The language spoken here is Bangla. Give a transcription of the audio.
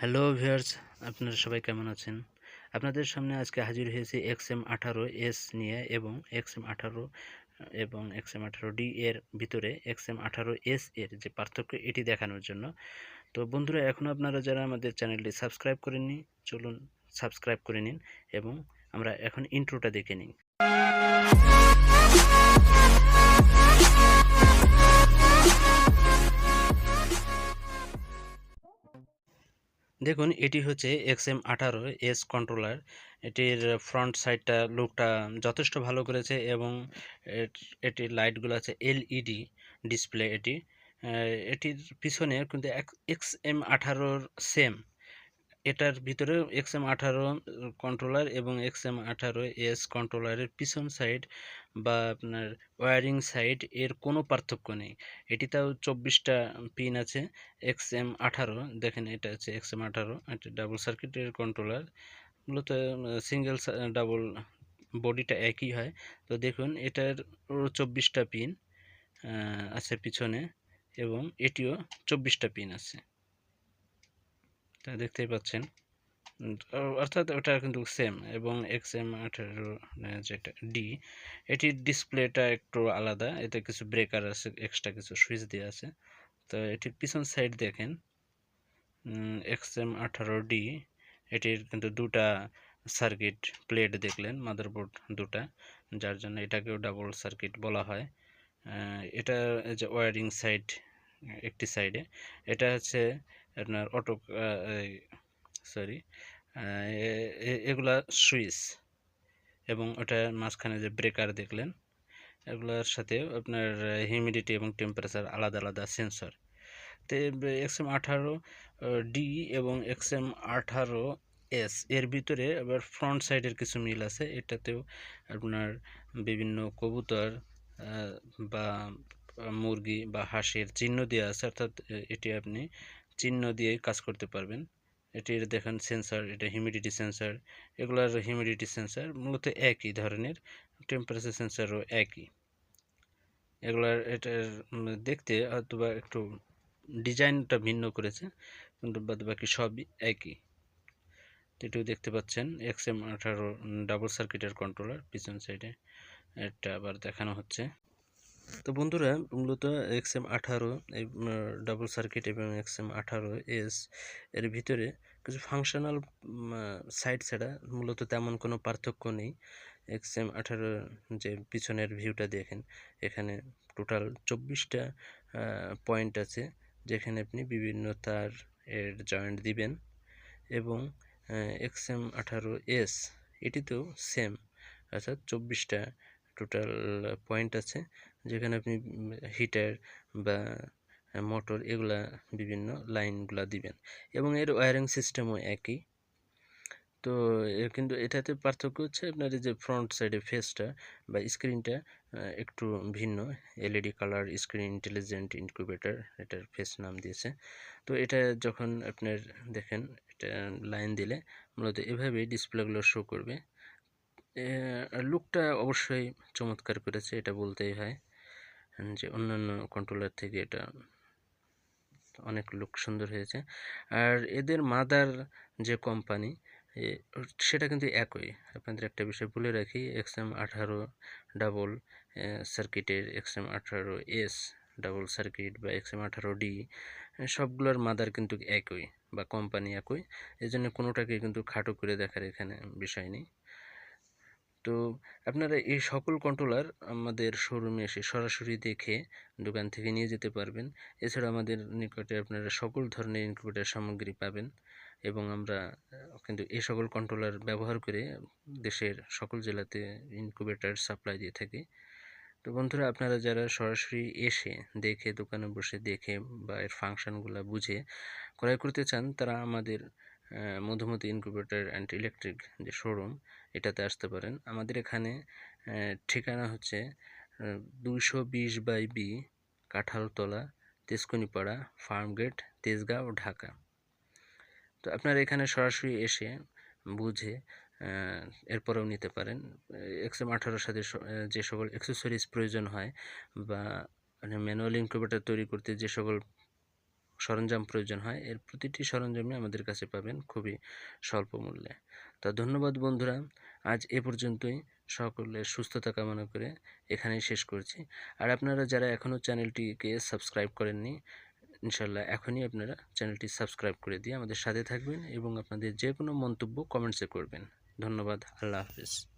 হ্যালো ভিউয়ার্স, আপনারা সবাই কেমন আছেন? আপনাদের সামনে আজকে হাজির হয়েছে এক্স এম আঠারো এস নিয়ে এবং এক্স এম আঠারো, এবং এক্স এম আঠারো ডি এর ভিতরে এক্স এম আঠারো এস এর যে পার্থক্য, এটি দেখানোর জন্য। তো বন্ধুরা এখনও আপনারা যারা আমাদের চ্যানেলটি সাবস্ক্রাইব করেননি, চলুন সাবস্ক্রাইব করে নিন এবং আমরা এখন ইন্ট্রোটা দেখে নিই। দেখুন, এটি হচ্ছে এক্স এম আঠারো এস কন্ট্রোলার। এটির ফ্রন্ট সাইডটা লুকটা যথেষ্ট ভালো করেছে এবং এটির লাইটগুলো আছে এলইডি ডিসপ্লে এটি। এটির পিছনে কিন্তু এক্স এম আঠারোর সেম। এটার ভিতরে এক্স এম আঠারো কন্ট্রোলার এবং এক্স এম আঠারো এস কন্ট্রোলারের পিছন সাইড বা আপনার ওয়ারিং সাইড এর কোনো পার্থক্য নেই। এটি তাও চব্বিশটা পিন আছে, এক্স এম আঠারো, দেখেন এটা হচ্ছে এক্স এম আঠারো, এটা ডাবল সার্কিটের কন্ট্রোলার মূলত সিঙ্গেল ডাবল বডিটা একই হয়। তো দেখুন, এটার চব্বিশটা পিন আছে পিছনে এবং এটিও চব্বিশটা পিন আছে। দেখতেই পাচ্ছেন। অর্থাৎ ওটা কিন্তু সেম এবং এক্স এম আঠারো যেটা ডি এটির ডিসপ্লেটা একটু আলাদা। এতে কিছু ব্রেকার আছে এক্সট্রা কিছু সুইচ দিয়ে আছে। তো এটির পিছন সাইড দেখেন। এক্স এম আঠারো ডি এটির কিন্তু দুটা সার্কিট প্লেট দেখলেন মাদারবোর্ড দুটা, যার জন্য এটাকেও ডাবল সার্কিট বলা হয়। এটা যে ওয়ারিং সাইড একটি সাইডে। এটা হচ্ছে আপনার অটো সরি এগুলা সুইচ এবং ওটার মাঝখানে যে ব্রেকার দেখলেন, এগুলোর সাথে আপনার হিউমিডিটি এবং টেম্পারেচার আলাদা আলাদা সেন্সর। তো এক্সএম আঠারো ডি এবং এক্সএম আঠারো এস, এর ভিতরে আবার ফ্রন্ট সাইডের কিছু মিল আছে। এটাতেও আপনার বিভিন্ন কবুতর বা মুরগি বা হাঁসের চিহ্ন দেওয়া আছে, অর্থাৎ এটি আপনি চিহ্ন দিয়ে কাজ করতে পারবেন। এটির দেখেন সেন্সর এটা হিউমিডিটি সেন্সর এগুলার হিউমিডিটি সেন্সর মূলত একই ধরনের টেম্পারেচার সেন্সরও একই। এগুলার, এটার দেখতে অথবা একটু ডিজাইনটা ভিন্ন করেছে, কিন্তু বাদ বাকি সবই একই। এটিও দেখতে পাচ্ছেন এক্স এম আঠারো ডাবল সার্কিটের কন্ট্রোলার পিছন সাইডে এটা আবার দেখানো হচ্ছে। তো বন্ধুরা, মূলত এক্স এম আঠারো, এই ডাবল সার্কিট এবং এক্স এম আঠারো এস এর ভিতরে কিছু ফাংশনাল সাইড ছাড়া মূলত তেমন কোনো পার্থক্য নেই। এক্স এম আঠারো যে পিছনের ভিউটা দেখেন, এখানে টোটাল চব্বিশটা পয়েন্ট আছে যেখানে আপনি বিভিন্ন তার এর জয়েন্ট দিবেন এবং এক্স এম আঠারো এস এটিতেও সেম অর্থাৎ চব্বিশটা টোটাল পয়েন্ট আছে। যেখানে আপনি হিটার বা মোটর এগুলা বিভিন্ন লাইনগুলা দিবেন। এবং এর ওয়্যারিং সিস্টেমও একই। তো কিন্তু এটাতে পার্থক্য হচ্ছে আপনার যে ফ্রন্ট সাইডে ফেসটা বা স্ক্রিনটা একটু ভিন্ন। LED colour, screen intelligent incubator, এটার ফেস নাম দিয়েছে। তো এটা যখন আপনার দেখেন, এটা লাইন দিলে মূলত এভাবেই ডিসপ্লেগুলো শো করবে। লুকটা অবশ্যই চমৎকার করেছে, এটা বলতেই হয়। যে অন্যান্য কন্ট্রোলার থেকে এটা অনেক লুক সুন্দর হয়েছে। আর এদের মাদার যে কোম্পানি সেটা কিন্তু একই। আপনাদের একটা বিষয় বলে রাখি এক্সএম আঠারো ডাবল সার্কিটের এক্সএম আঠারো এস ডাবল সার্কিট বা এক্সএম আঠারো ডি সবগুলোর মাদার কিন্তু একই বা কোম্পানি একই। এই জন্য কোনোটাকে কিন্তু খাটো করে দেখার এখানে বিষয় নেই। তো আপনারা এই সকল কন্ট্রোলার আমাদের শোরুমে এসে সরাসরি দেখে দোকান থেকে নিয়ে যেতে পারবেন। এছাড়া আমাদের নিকটে আপনারা সকল ধরনের ইনকিউবেটর সামগ্রী পাবেন এবং আমরা কিন্তু এই সকল কন্ট্রোলার ব্যবহার করে দেশের সকল জেলাতে ইনকিউবেটর সাপ্লাই দিয়ে থাকি। তো বন্ধুরা, আপনারা যারা সরাসরি এসে দেখে দোকানে বসে দেখে বা এর ফাংশনগুলো বুঝে ক্রয় করতে চান, তারা আমাদের মধুমতি ইনকিউবেটর অ্যান্ড ইলেকট্রিক যে শোরুম এটাতে আসতে পারেন। আমাদের এখানে ঠিকানা হচ্ছে দুইশো বিশ বাই বি কাঁঠালতলা, তেজকুনিপাড়া ফার্মগেট তেজগাঁও, ঢাকা। তো আপনারা এখানে সরাসরি এসে বুঝে এরপরেও নিতে পারেন। এক্সএম আঠারোর সাথে যে সকল অ্যাক্সেসরিজ প্রয়োজন হয় বা ম্যানুয়াল ইনকিউবেটর তৈরি করতে যে সকল সরঞ্জাম প্রয়োজন হয়, এর প্রতিটি সরঞ্জামই আমাদের কাছে পাবেন খুবই স্বল্প মূল্যে। তা ধন্যবাদ বন্ধুরা, আজ এ পর্যন্তই। সকলের সুস্থতা কামনা করে এখানেই শেষ করছি। আর আপনারা যারা এখনও চ্যানেলটিকে সাবস্ক্রাইব করেননি ইনশাল্লাহ এখনই আপনারা চ্যানেলটি সাবস্ক্রাইব করে দিয়ে আমাদের সাথে থাকবেন এবং আপনাদের যে কোনো মন্তব্য কমেন্টসে করবেন। ধন্যবাদ, আল্লাহ হাফিজ।